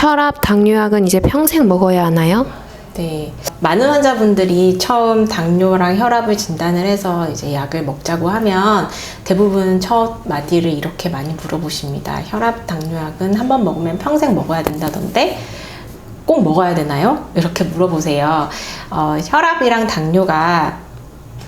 혈압, 당뇨약은 이제 평생 먹어야 하나요? 네. 많은 환자분들이 처음 당뇨랑 혈압을 진단을 해서 이제 약을 먹자고 하면 대부분 첫 마디를 이렇게 많이 물어보십니다. 혈압, 당뇨약은 한 번 먹으면 평생 먹어야 된다던데 꼭 먹어야 되나요? 이렇게 물어보세요. 어, 혈압이랑 당뇨가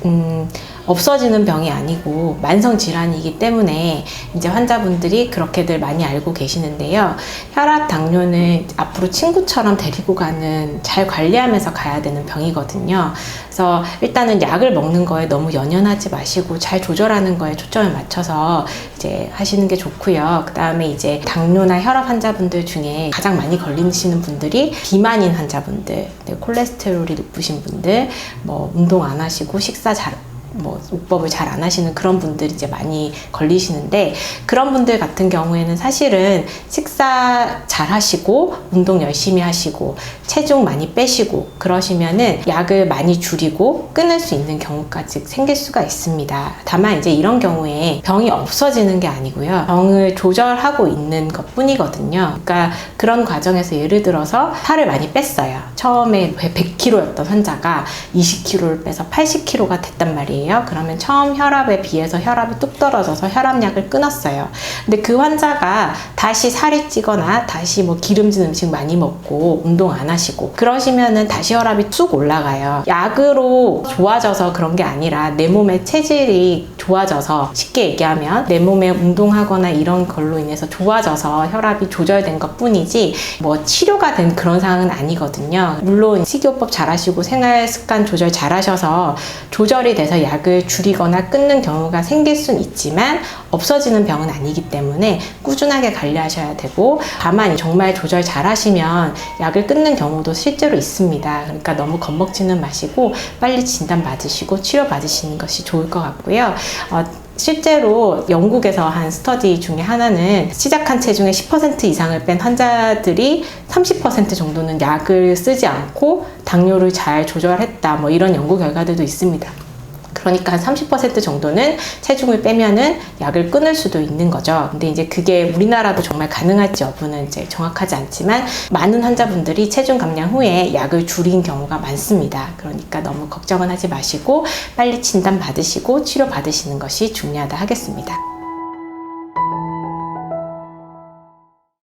음, 없어지는 병이 아니고 만성 질환이기 때문에 이제 환자분들이 그렇게들 많이 알고 계시는데요. 혈압, 당뇨는 앞으로 친구처럼 데리고 가는 잘 관리하면서 가야 되는 병이거든요. 그래서 일단은 약을 먹는 거에 너무 연연하지 마시고 잘 조절하는 거에 초점을 맞춰서 이제 하시는 게 좋고요. 그 다음에 이제 당뇨나 혈압 환자분들 중에 가장 많이 걸리시는 분들이 비만인 환자분들, 네, 콜레스테롤이 높으신 분들, 뭐 운동 안 하시고 식사 잘 뭐 요법을 잘 안 하시는 그런 분들이 이제 많이 걸리시는데 그런 분들 같은 경우에는 사실은 식사 잘 하시고 운동 열심히 하시고 체중 많이 빼시고 그러시면은 약을 많이 줄이고 끊을 수 있는 경우까지 생길 수가 있습니다. 다만 이제 이런 경우에 병이 없어지는 게 아니고요. 병을 조절하고 있는 것 뿐이거든요. 그러니까 그런 과정에서 예를 들어서 살을 많이 뺐어요. 처음에 100kg였던 환자가 20kg를 빼서 80kg가 됐단 말이에요. 그러면 처음 혈압에 비해서 혈압이 뚝 떨어져서 혈압약을 끊었어요. 근데 그 환자가 다시 살이 찌거나 다시 뭐 기름진 음식 많이 먹고 운동 안 하시고 그러시면은 다시 혈압이 쑥 올라가요. 약으로 좋아져서 그런 게 아니라 내 몸의 체질이 좋아져서 쉽게 얘기하면 내 몸에 운동하거나 이런 걸로 인해서 좋아져서 혈압이 조절된 것 뿐이지 뭐 치료가 된 그런 상황은 아니거든요. 물론 식이요법 잘 하시고 생활 습관 조절 잘 하셔서 조절이 돼서 약을 줄이거나 끊는 경우가 생길 순 있지만 없어지는 병은 아니기 때문에 꾸준하게 관리하셔야 되고 다만 정말 조절 잘 하시면 약을 끊는 경우도 실제로 있습니다. 그러니까 너무 겁먹지는 마시고 빨리 진단 받으시고 치료 받으시는 것이 좋을 것 같고요. 어, 실제로 영국에서 한 스터디 중에 하나는 시작한 체중의 10% 이상을 뺀 환자들이 30% 정도는 약을 쓰지 않고 당뇨를 잘 조절했다. 뭐 이런 연구 결과들도 있습니다. 그러니까 한 30% 정도는 체중을 빼면은 약을 끊을 수도 있는 거죠. 근데 이제 그게 우리나라도 정말 가능할지 여부는 이제 정확하지 않지만 많은 환자분들이 체중 감량 후에 약을 줄인 경우가 많습니다. 그러니까 너무 걱정은 하지 마시고 빨리 진단 받으시고 치료 받으시는 것이 중요하다 하겠습니다.